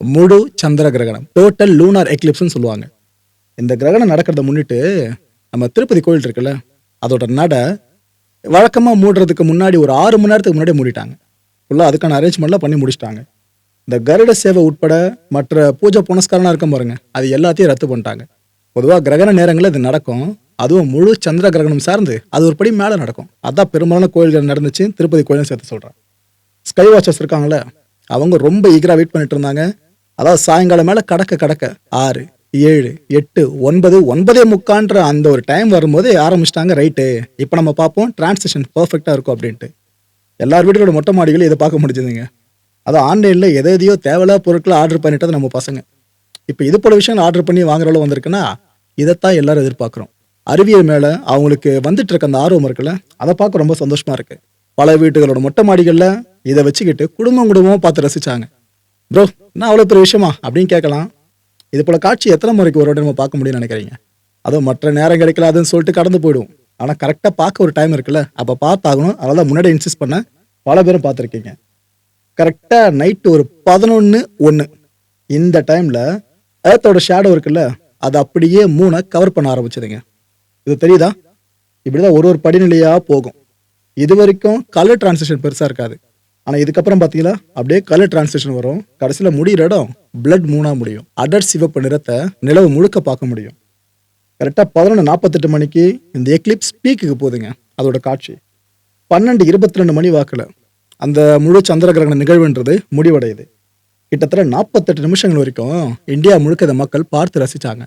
முழு சந்திர கிரகணம். Total lunar எக்லிப்ஸ்னு சொல்லுவாங்க. இந்த கிரகணம் நடக்கிறத முன்னிட்டு நம்ம திருப்பதி கோயில் இருக்குல்ல அதோட நட வழக்கமாக மூடுறதுக்கு முன்னாடி ஒரு ஆறு மணி நேரத்துக்கு முன்னாடி மூடிட்டாங்க. ஃபுல்லாக அதுக்கான அரேஞ்ச்மெண்ட்லாம் பண்ணி முடிச்சிட்டாங்க. இந்த கருட சேவை உட்பட மற்ற பூஜை புனஸ்காரனாக இருக்கும் பாருங்க அது எல்லாத்தையும் ரத்து பண்ணிட்டாங்க. பொதுவாக கிரகண நேரங்களில் இது நடக்கும். அதுவும் முழு சந்திர கிரகணம் சார்ந்து அது ஒரு படி மேலே நடக்கும். அதான் பெரும்பாலான கோயில்கள் நடந்துச்சு திருப்பதி கோயிலும் சேர்த்து சொல்கிறேன் ஸ்கை வாட்சர்ஸ் இருக்காங்களே அவங்க ரொம்ப ஈகராக வெயிட் பண்ணிட்டு இருந்தாங்க. அதாவது சாயங்காலம் மேலே கடக்க கடக்க. ஆறு ஏழு எட்டு ஒன்பது ஒன்பதே முக்கான்ற அந்த ஒரு டைம் வரும்போது ஆரம்பிச்சிட்டாங்க ரைட்டு இப்போ நம்ம பார்ப்போம் டிரான்சிஷன் பர்ஃபெக்டாக இருக்கும் அப்படின்ட்டு. எல்லார் வீடுகளோட மொட்டை மாடிகளும் இதை பார்க்க முடிஞ்சதுங்க. அது ஆன்லைனில் எதை எதையோ தேவையில்லாத பொருட்களை ஆர்டர் பண்ணிட்டது நம்ம பசங்க. இப்போ இது போல விஷயங்கள் ஆர்டர் பண்ணி வாங்குற அளவு வந்திருக்குன்னா இதைத்தான் எல்லாரும் எதிர்பார்க்குறோம். அறிவியல் மேலே அவங்களுக்கு வந்துட்டு இருக்க அந்த ஆர்வம் இருக்குல்ல அதை பார்க்க ரொம்ப சந்தோஷமாக இருக்குது பல வீட்டுகளோட மொட்டை மாடிகளில் இதை வச்சுக்கிட்டு குடும்பம் குடும்பமாக பார்த்து ரசித்தாங்க ப்ரோ என்ன அவ்வளோ பெரிய விஷயமா? அப்படின்னு கேட்கலாம். இது போல் காட்சி எத்தனை முறைக்கு ஒரு வாட்டி நம்ம பார்க்க முடியும்னு நினைக்கிறீங்க? அதுவும் மற்ற நேரம் கிடைக்கலாதுன்னு சொல்லிட்டு கடந்து போயிடும். ஆனால் கரெக்டாக பார்க்க ஒரு டைம் இருக்குல்ல? அப்போ பார்த்தாகணும். அதனால முன்னாடி இன்சிஸ்ட் பண்ண பல பேரும் பார்த்துருக்கீங்க. கரெக்டாக நைட்டு ஒரு பதினொன்று ஒன்று இந்த டைமில் ஏர்த்தோட ஷேடோ இருக்குல்ல? அது அப்படியே மூணை கவர் பண்ண ஆரம்பிச்சதுங்க. இது தெரியுதா? இப்படி தான் ஒரு ஒரு படிநிலையாக போகும். இது வரைக்கும் கலர் டிரான்சிஷன் பெருசாக இருக்காது. ஆனால் இதுக்கப்புறம் பார்த்தீங்களா அப்படியே கலர் டிரான்ஸ்லேஷன் வரும். கடைசியில் முடிகிற இடம் பிளட் மூணாக முடியும். அடர் சிவப்பு நிறத்தை நிலவு முழுக்க பார்க்க முடியும். கரெக்டாக பதினொன்று நாற்பத்தெட்டு மணிக்கு இந்த எக்லிப்ஸ் பீக்குக்கு போகுதுங்க அதோட காட்சி. பன்னெண்டு இருபத்தி ரெண்டு மணி வாக்கில் அந்த முழு சந்திர கிரகண நிகழ்வுன்றது முடிவடையுது. கிட்டத்தட்ட நாற்பத்தெட்டு நிமிஷங்கள் வரைக்கும் இந்தியா முழுக்க இதை மக்கள் பார்த்து ரசித்தாங்க